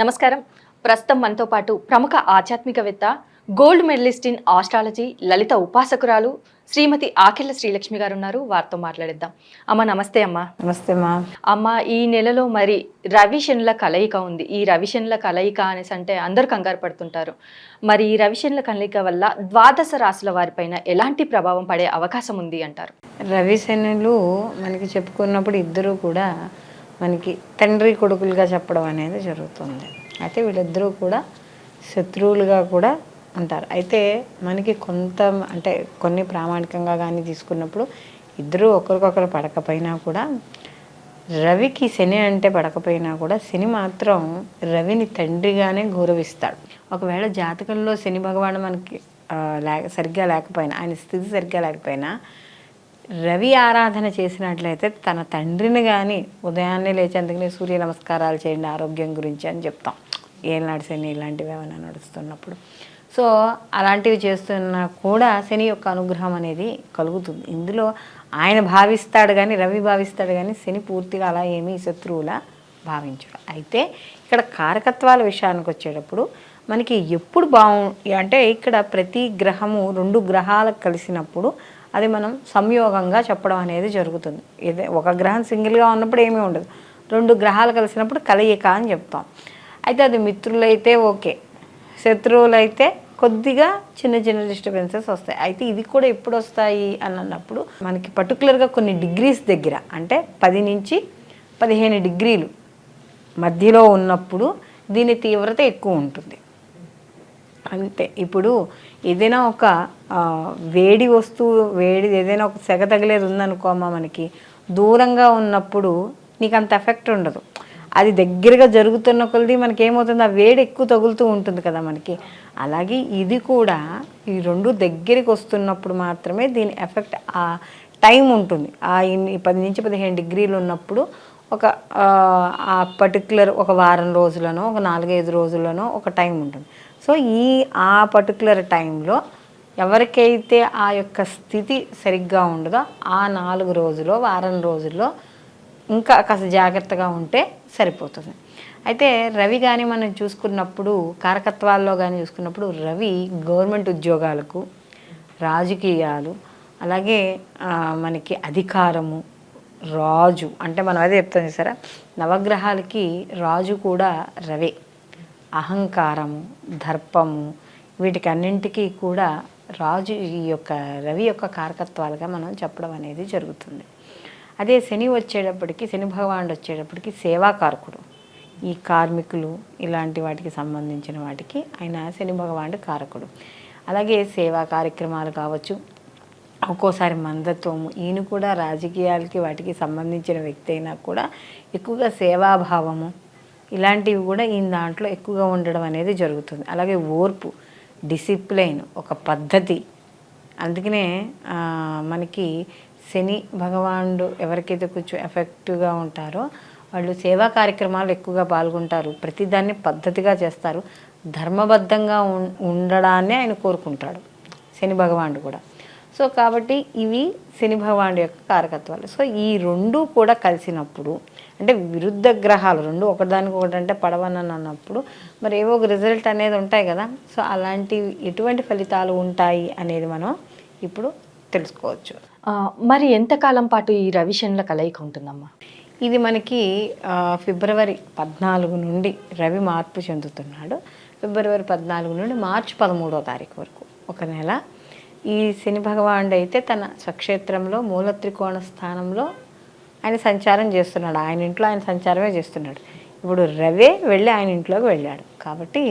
నమస్కారం. ప్రస్తుతం మనతో పాటు ప్రముఖ ఆధ్యాత్మికవేత్త gold medalist in astrology Lalitha ఉపాసకురాలు Shrimati Akella Srilakshmi గారు ఉన్నారు వారితో మాట్లాడిద్దాం. అమ్మ నమస్తే అమ్మ. నమస్తే మా అమ్మ ఈ నెలలో మరి రవిశనుల కలయిక ఉంది. ఈ రవిశనుల కలయిక అనేసి అంటే అందరు కంగారు పడుతుంటారు. మరి ఈ రవిశనుల కలయిక వల్ల ద్వాదశ రాశుల వారిపైన ఎలాంటి ప్రభావం పడే అవకాశం ఉంది అంటారు? రవిశనులు మనకి చెప్పుకున్నప్పుడు ఇద్దరు కూడా మనకి తండ్రి కొడుకులుగా చెప్పడం అనేది జరుగుతుంది. అయితే వీళ్ళిద్దరూ కూడా శత్రువులుగా కూడా ఉంటారు. అయితే మనకి కొంత అంటే కొన్ని ప్రామాణికంగా కానీ తీసుకున్నప్పుడు ఇద్దరు ఒకరికొకరు పడకపోయినా కూడా రవికి శని అంటే పడకపోయినా కూడా శని మాత్రం రవిని తండ్రిగానే గౌరవిస్తాడు. ఒకవేళ జాతకంలో శని భగవాను మనకి లేక సరిగ్గా లేకపోయినా ఆయన స్థితి సరిగ్గా లేకపోయినా రవి ఆరాధన చేసినట్లయితే తన తండ్రిని కానీ ఉదయాన్నే లేచి అందుకనే సూర్య నమస్కారాలు చేయండి ఆరోగ్యం గురించి అని చెప్తాం. ఏనాడు శని ఇలాంటివి ఏమైనా నడుస్తున్నప్పుడు. సో అలాంటివి చేస్తున్నా కూడా శని యొక్క అనుగ్రహం అనేది కలుగుతుంది. ఇందులో ఆయన భావిస్తాడు కానీ రవి భావిస్తాడు కానీ శని పూర్తిగా అలా ఏమీ శత్రువులా భావించడు. అయితే ఇక్కడ కారకత్వాల విషయానికి వచ్చేటప్పుడు మనకి ఎప్పుడు బాగు అంటే ఇక్కడ ప్రతి గ్రహము రెండు గ్రహాలకు కలిసినప్పుడు అది మనం సంయోగంగా చెప్పడం అనేది జరుగుతుంది. ఇదే ఒక గ్రహం సింగిల్గా ఉన్నప్పుడు ఏమీ ఉండదు. రెండు గ్రహాలు కలిసినప్పుడు కలయిక అని చెప్తాం. అయితే అది మిత్రులైతే ఓకే. శత్రువులైతే కొద్దిగా చిన్న చిన్న డిస్టర్బెన్సెస్ వస్తాయి. అయితే ఇది కూడా ఎప్పుడు వస్తాయి అని అన్నప్పుడు మనకి పర్టికులర్గా కొన్ని డిగ్రీస్ దగ్గర అంటే పది నుంచి పదిహేను డిగ్రీలు మధ్యలో ఉన్నప్పుడు దీని తీవ్రత ఎక్కువ ఉంటుంది. అంతే. ఇప్పుడు ఏదైనా ఒక వేడి వస్తువు వేడి ఏదైనా ఒక సెగ తగిలేది ఉందనుకోమా మనకి దూరంగా ఉన్నప్పుడు నీకు అంత ఎఫెక్ట్ ఉండదు. అది దగ్గరగా జరుగుతున్న కొలది మనకి ఏమవుతుంది ఆ వేడి ఎక్కువ తగులుతూ ఉంటుంది కదా మనకి. అలాగే ఇది కూడా ఈ రెండు దగ్గరికి వస్తున్నప్పుడు మాత్రమే దీని ఎఫెక్ట్ ఆ టైం ఉంటుంది. ఆ పది నుంచి పదిహేను డిగ్రీలు ఉన్నప్పుడు ఒక ఆ, ఆ పర్టికులర్ ఒక వారం రోజులనో ఒక నాలుగైదు రోజులనో ఒక టైం ఉంటుంది. సో ఈ ఆ పర్టికులర్ టైంలో ఎవరికైతే ఆ యొక్క స్థితి సరిగ్గా ఉండదో ఆ నాలుగు రోజుల్లో వారం రోజుల్లో ఇంకా కాస్త జాగ్రత్తగా ఉంటే సరిపోతుంది. అయితే రవి కానీ మనం చూసుకున్నప్పుడు కారకత్వాల్లో కానీ చూసుకున్నప్పుడు రవి గవర్నమెంట్ ఉద్యోగాలకు రాజకీయాలు అలాగే మనకి అధికారము రాజు అంటే మనం అదే చెప్తాం చూసారా? నవగ్రహాలకి రాజు కూడా రవే. అహంకారము దర్పము వీటికన్నింటికీ కూడా రాజు ఈ యొక్క రవి యొక్క కారకత్వాలుగా మనం చెప్పడం అనేది జరుగుతుంది. అదే శని వచ్చేటప్పటికి శని భగవానుడు వచ్చేటప్పటికి సేవాకారకుడు ఈ కార్మికులు ఇలాంటి వాటికి సంబంధించిన వాటికి ఆయన శని భగవానుడు కారకుడు. అలాగే సేవా కార్యక్రమాలు కావచ్చు ఒక్కోసారి మందత్వము ఈయన కూడా రాజకీయాలకి వాటికి సంబంధించిన వ్యక్తి అయినా కూడా ఎక్కువగా సేవాభావము ఇలాంటివి కూడా ఈయన దాంట్లో ఎక్కువగా ఉండడం అనేది జరుగుతుంది. అలాగే ఓర్పు డిసిప్లైన్ ఒక పద్ధతి. అందుకనే మనకి శని భగవానుడు ఎవరికైతే కొంచెం ఎఫెక్టివ్గా ఉంటారో వాళ్ళు సేవా కార్యక్రమాలు ఎక్కువగా పాల్గొంటారు. ప్రతిదాన్ని పద్ధతిగా చేస్తారు. ధర్మబద్ధంగా ఉండడాన్ని ఆయన కోరుకుంటాడు శని భగవానుడు కూడా. సో కాబట్టి ఇవి శని భగవానుడు యొక్క కారకత్వాలు. సో ఈ రెండు కూడా కలిసినప్పుడు అంటే విరుద్ధ గ్రహాలు రెండు ఒకదానికి ఒకటి అంటే పడవనని అన్నప్పుడు మరి ఏవో ఒక రిజల్ట్ అనేది ఉంటాయి కదా. సో అలాంటి ఎటువంటి ఫలితాలు ఉంటాయి అనేది మనం ఇప్పుడు తెలుసుకోవచ్చు. మరి ఎంతకాలం పాటు ఈ రవిశనుల కలయిక ఉంటుందమ్మా? ఇది మనకి ఫిబ్రవరి పద్నాలుగు నుండి రవి మార్పు చెందుతున్నాడు. ఫిబ్రవరి పద్నాలుగు నుండి మార్చి పదమూడో తారీఖు వరకు ఒక నెల. ఈ శని భగవానుడు అయితే తన స్వక్షేత్రంలో మూల త్రికోణ స్థానంలో ఆయన సంచారం చేస్తున్నాడు. ఆయన ఇంట్లో ఆయన సంచారమే చేస్తున్నాడు. ఇప్పుడు రవే వెళ్ళి ఆయన ఇంట్లోకి వెళ్ళాడు. కాబట్టి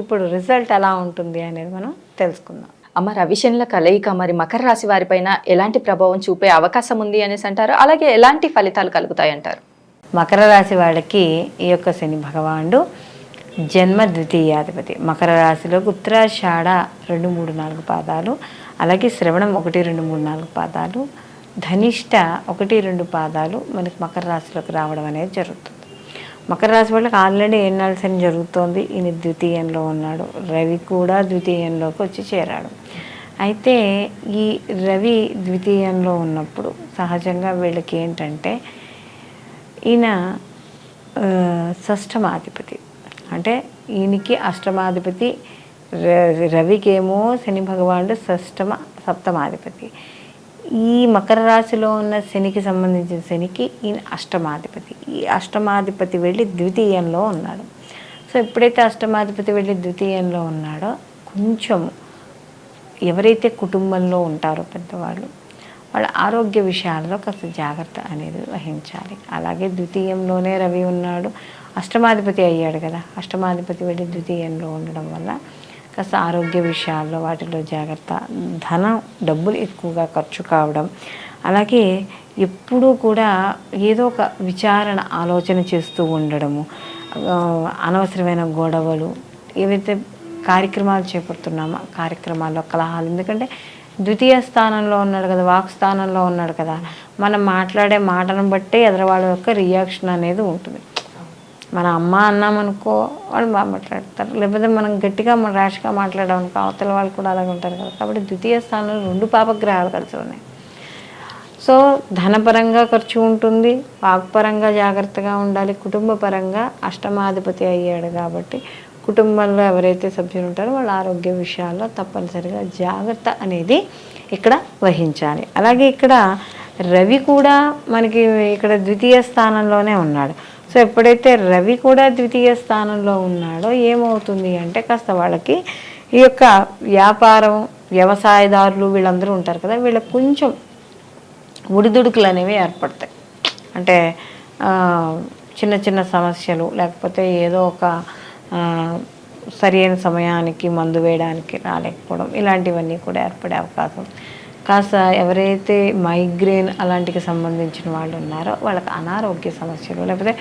ఇప్పుడు రిజల్ట్ ఎలా ఉంటుంది అనేది మనం తెలుసుకుందాం. అమ్మ రవిశనుల కలయిక మరి మకర రాశి వారిపైన ఎలాంటి ప్రభావం చూపే అవకాశం ఉంది అనేసి అంటారు? అలాగే ఎలాంటి ఫలితాలు కలుగుతాయి అంటారు? మకర రాశి వాళ్ళకి ఈ యొక్క శని భగవానుడు జన్మ ద్వితీయాధిపతి. మకర రాశిలో ఉత్తరాషాఢ రెండు మూడు నాలుగు పాదాలు అలాగే శ్రవణం ఒకటి రెండు మూడు నాలుగు పాదాలు ధనిష్ట ఒకటి రెండు పాదాలు మనకి మకర రాశిలోకి రావడం అనేది జరుగుతుంది. మకర రాశి వాళ్ళకి ఆల్రెడీ ఏనాడు శని జరుగుతోంది? ఈయన ద్వితీయంలో ఉన్నాడు. రవి కూడా ద్వితీయంలోకి వచ్చి చేరాడు. అయితే ఈ రవి ద్వితీయంలో ఉన్నప్పుడు సహజంగా వీళ్ళకి ఏంటంటే ఈయన షష్టమాధిపతి. అంటే ఈయనకి అష్టమాధిపతి ర- రవికేమో శని భగవానుడు షష్టమ సప్తమాధిపతి. ఈ మకర రాశిలో ఉన్న శనికి సంబంధించిన శనికి ఈయన అష్టమాధిపతి. ఈ అష్టమాధిపతి వెళ్ళి ద్వితీయంలో ఉన్నాడు. సో ఎప్పుడైతే అష్టమాధిపతి వెళ్ళి ద్వితీయంలో ఉన్నాడో కొంచెం ఎవరైతే కుటుంబంలో ఉంటారో పెద్దవాళ్ళు వాళ్ళ ఆరోగ్య విషయాల్లో కాస్త జాగ్రత్త అనేది వహించాలి. అలాగే ద్వితీయంలోనే రవి ఉన్నాడు. అష్టమాధిపతి అయ్యాడు కదా. అష్టమాధిపతి వెళ్ళి ద్వితీయంలో ఉండడం వల్ల కాస్త ఆరోగ్య విషయాల్లో వాటిలో జాగ్రత్త. ధనం డబ్బులు ఎక్కువగా ఖర్చు కావడం. అలాగే ఎప్పుడూ కూడా ఏదో ఒక విచారణ ఆలోచన చేస్తూ ఉండడము. అనవసరమైన గొడవలు ఏవైతే కార్యక్రమాలు చేపడుతున్నామో కార్యక్రమాల్లో కలహాలు. ఎందుకంటే ద్వితీయ స్థానంలో ఉన్నాడు కదా వాక్ స్థానంలో ఉన్నాడు కదా. మనం మాట్లాడే మాటను బట్టే ఎదరవాళ్ళ యొక్క రియాక్షన్ అనేది ఉంటుంది. మన అమ్మ అన్నామనుకో వాళ్ళు బాగా మాట్లాడతారు. లేకపోతే మనం గట్టిగా మన ర్యాష్గా మాట్లాడమనుకో అవతల వాళ్ళు కూడా అలాగే ఉంటారు కదా. కాబట్టి ద్వితీయ స్థానంలో రెండు పాపగ్రహాలు కలిసి ఉన్నాయి. సో ధనపరంగా ఖర్చు ఉంటుంది వాక్పరంగా జాగ్రత్తగా ఉండాలి కుటుంబ పరంగా అష్టమాధిపతి అయ్యాడు కాబట్టి కుటుంబంలో ఎవరైతే సభ్యులు ఉంటారో వాళ్ళ ఆరోగ్య విషయాల్లో తప్పనిసరిగా జాగ్రత్త అనేది ఇక్కడ వహించాలి. అలాగే ఇక్కడ రవి కూడా మనకి ఇక్కడ ద్వితీయ స్థానంలోనే ఉన్నాడు. సో ఎప్పుడైతే రవి కూడా ద్వితీయ స్థానంలో ఉన్నాడో ఏమవుతుంది అంటే కాస్త వాళ్ళకి ఈ యొక్క వ్యాపారం వ్యవసాయదారులు వీళ్ళందరూ ఉంటారు కదా వీళ్ళకి కొంచెం ఉడిదుడుకులు అనేవి ఏర్పడతాయి. అంటే చిన్న చిన్న సమస్యలు లేకపోతే ఏదో ఒక సరైన సమయానికి మందు వేయడానికి రాలేకపోవడం ఇలాంటివన్నీ కూడా ఏర్పడే అవకాశం. కాస్త ఎవరైతే మైగ్రేన్ అలాంటికి సంబంధించిన వాళ్ళు ఉన్నారో వాళ్ళకి అనారోగ్య సమస్యలు లేకపోతే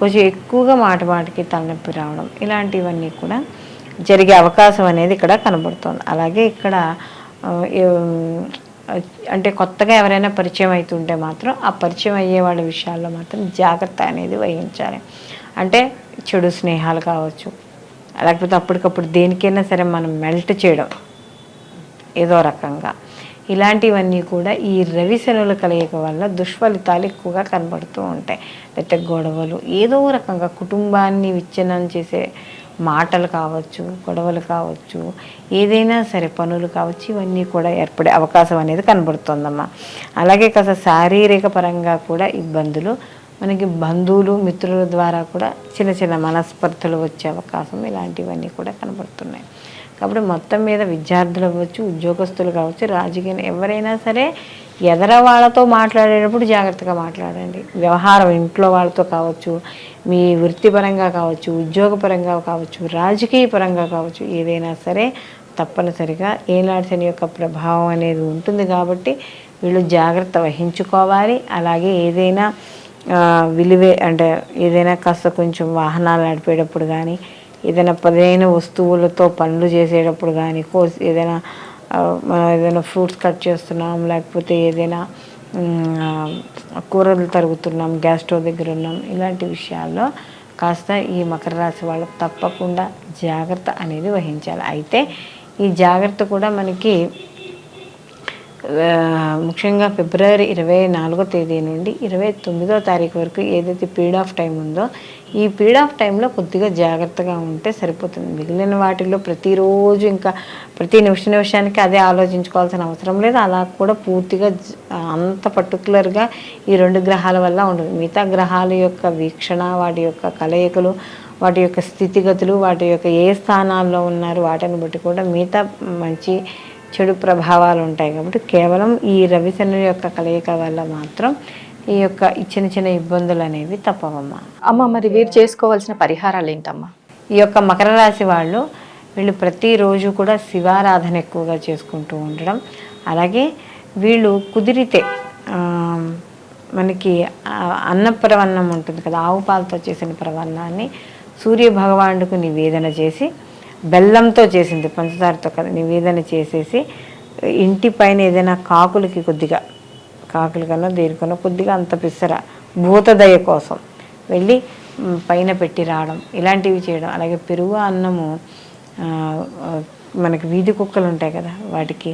కొంచెం ఎక్కువగా మాట మాటికి తలనొప్పి రావడం ఇలాంటివన్నీ కూడా జరిగే అవకాశం అనేది ఇక్కడ కనబడుతుంది. అలాగే ఇక్కడ అంటే కొత్తగా ఎవరైనా పరిచయం అవుతుంటే మాత్రం ఆ పరిచయం అయ్యే వాళ్ళ విషయాల్లో మాత్రం జాగ్రత్త అనేది వహించాలి. అంటే చెడు స్నేహాలు కావచ్చు లేకపోతే అప్పటికప్పుడు దేనికైనా సరే మనం మెల్ట్ చేయడం ఏదో రకంగా. ఇలాంటివన్నీ కూడా ఈ రవి శనుల కలయిక వల్ల దుష్ఫలితాలు ఎక్కువగా కనబడుతూ ఉంటాయి. లేకపోతే గొడవలు ఏదో రకంగా కుటుంబాన్ని విచ్ఛిన్నం చేసే మాటలు కావచ్చు గొడవలు కావచ్చు ఏదైనా సరే పనులు కావచ్చు ఇవన్నీ కూడా ఏర్పడే అవకాశం అనేది కనబడుతుందమ్మా. అలాగే కాస్త శారీరక పరంగా కూడా ఇబ్బందులు మనకి బంధువులు మిత్రుల ద్వారా కూడా చిన్న చిన్న మనస్పర్ధలు వచ్చే అవకాశం ఇలాంటివన్నీ కూడా కనబడుతున్నాయి. కాబట్టి మొత్తం మీద విద్యార్థులు అవ్వచ్చు ఉద్యోగస్తులు కావచ్చు రాజకీయ ఎవరైనా సరే ఎదర వాళ్ళతో మాట్లాడేటప్పుడు జాగ్రత్తగా మాట్లాడండి. వ్యవహారం ఇంట్లో వాళ్ళతో కావచ్చు మీ వృత్తిపరంగా కావచ్చు ఉద్యోగపరంగా కావచ్చు రాజకీయ పరంగా కావచ్చు ఏదైనా సరే తప్పనిసరిగా ఏనాడు శని యొక్క ప్రభావం అనేది ఉంటుంది కాబట్టి వీళ్ళు జాగ్రత్త వహించుకోవాలి. అలాగే ఏదైనా విలువే అంటే ఏదైనా కాస్త కొంచెం వాహనాలు నడిపేటప్పుడు కానీ ఏదైనా పదైన వస్తువులతో పనులు చేసేటప్పుడు కానీ కోసి ఏదైనా మనం ఏదైనా ఫ్రూట్స్ కట్ చేస్తున్నాం లేకపోతే ఏదైనా కూరలు తరుగుతున్నాం గ్యాస్ స్టవ్ దగ్గర ఉన్నాం ఇలాంటి విషయాల్లో కాస్త ఈ మకర రాశి వాళ్ళు తప్పకుండా జాగ్రత్త అనేది వహించాలి. అయితే ఈ జాగ్రత్త కూడా మనకి ముఖ్యంగా ఫిబ్రవరి ఇరవై నాలుగో తేదీ నుండి ఇరవై తొమ్మిదో తారీఖు వరకు ఏదైతే పీరియడ్ ఆఫ్ టైం ఉందో ఈ పీరియడ్ ఆఫ్ టైంలో కొద్దిగా జాగ్రత్తగా ఉంటే సరిపోతుంది. మిగిలిన వాటిల్లో ప్రతిరోజు ఇంకా ప్రతి నిమిష నిమిషానికి అదే ఆలోచించుకోవాల్సిన అవసరం లేదు. అలా కూడా పూర్తిగా అంత పర్టికులర్గా ఈ రెండు గ్రహాల వల్ల ఉండదు. మిగతా గ్రహాల యొక్క వీక్షణ వాటి యొక్క కలయికలు వాటి యొక్క స్థితిగతులు వాటి యొక్క ఏ స్థానాల్లో ఉన్నారు వాటిని బట్టి కూడా మిగతా మంచి చెడు ప్రభావాలు ఉంటాయి కాబట్టి కేవలం ఈ రవిశను యొక్క కలయిక వల్ల మాత్రం ఈ యొక్క చిన్న చిన్న ఇబ్బందులు అనేవి తప్పవమ్మా. అమ్మ మరి వీరు చేసుకోవాల్సిన పరిహారాలు ఏంటమ్మా ఈ యొక్క మకర రాశి వాళ్ళు వీళ్ళు ప్రతిరోజు కూడా శివారాధన ఎక్కువగా చేసుకుంటూ ఉండడం. అలాగే వీళ్ళు కుదిరితే మనకి ఆ, అన్న ప్రవన్నం ఉంటుంది కదా ఆవు పాలతో చేసిన ప్రవన్నాన్ని సూర్య భగవానుడికి నివేదన చేసి బెల్లంతో చేసింది పంచదారతో కదా నివేదన చేసేసి ఇంటి పైన ఏదైనా కాకులకి కొద్దిగా కాకులకన్నా దేనికన్నా కొద్దిగా అంత పిసర భూతదయ కోసం వెళ్ళి పైన పెట్టి రావడం ఇలాంటివి చేయడం. అలాగే పెరుగు అన్నము మనకి వీధి కుక్కలు ఉంటాయి కదా వాటికి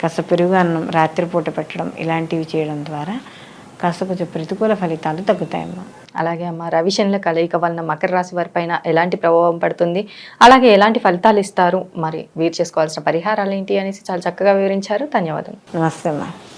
కాస్త పెరుగు అన్నం రాత్రిపూట పెట్టడం ఇలాంటివి చేయడం ద్వారా కాస్త కొంచెం ప్రతికూల ఫలితాలు తగ్గుతాయమ్మా. అలాగే అమ్మ రవిశనుల కలయిక వలన మకర రాశి వారి పైన ఎలాంటి ప్రభావం పడుతుంది? అలాగే ఎలాంటి ఫలితాలు ఇస్తారు? మరి వీరు చేసుకోవాల్సిన పరిహారాలు ఏంటి? అనేసి చాలా చక్కగా వివరించారు. ధన్యవాదాలు నమస్తే అమ్మా.